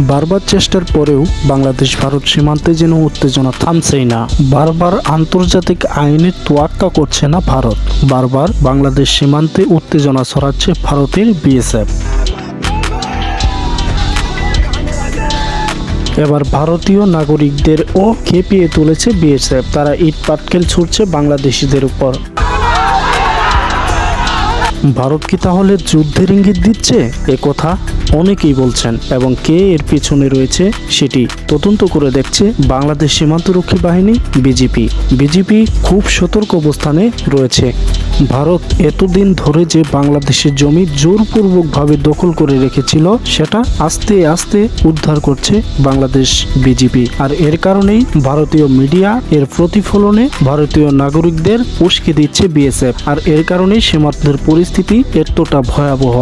বারবার চেষ্টার পরেও বাংলাদেশ, ভারত সীমান্তে যেন উত্তেজনা থামছেই না। বারবার আন্তর্জাতিক আইনের তোয়াক্কা করছে না ভারত। বারবার বাংলাদেশ সীমান্তে উত্তেজনা ছড়াচ্ছে ভারতের বিএসএফ। এবার ভারতীয় নাগরিকদেরও খেপিয়ে তুলেছে বিএসএফ। তারা ইট পাটকেল ছুটছে বাংলাদেশিদের উপর। ভারত কি তাহলে যুদ্ধের ইঙ্গিত দিচ্ছে? এ কথা অনেকেই বলছেন এবং কে এর পিছনে রয়েছে সেটি তদন্ত করে দেখছে বাংলাদেশ সীমান্তরক্ষী বাহিনী, বিজেপি। বিজেপি খুব সতর্ক অবস্থানে রয়েছে। ভারত এতদিন ধরে যে বাংলাদেশের জমি জোরপূর্বকভাবে দখল করে রেখেছিল, সেটা আস্তে আস্তে উদ্ধার করছে বাংলাদেশ বিজেপি। আর এর কারণেই ভারতীয় মিডিয়া এর প্রতিফলনে ভারতীয় নাগরিকদের উস্কে দিচ্ছে বিএসএফ। আর এর কারণেই সীমান্তের পরিস্থিতি এতটা ভয়াবহ।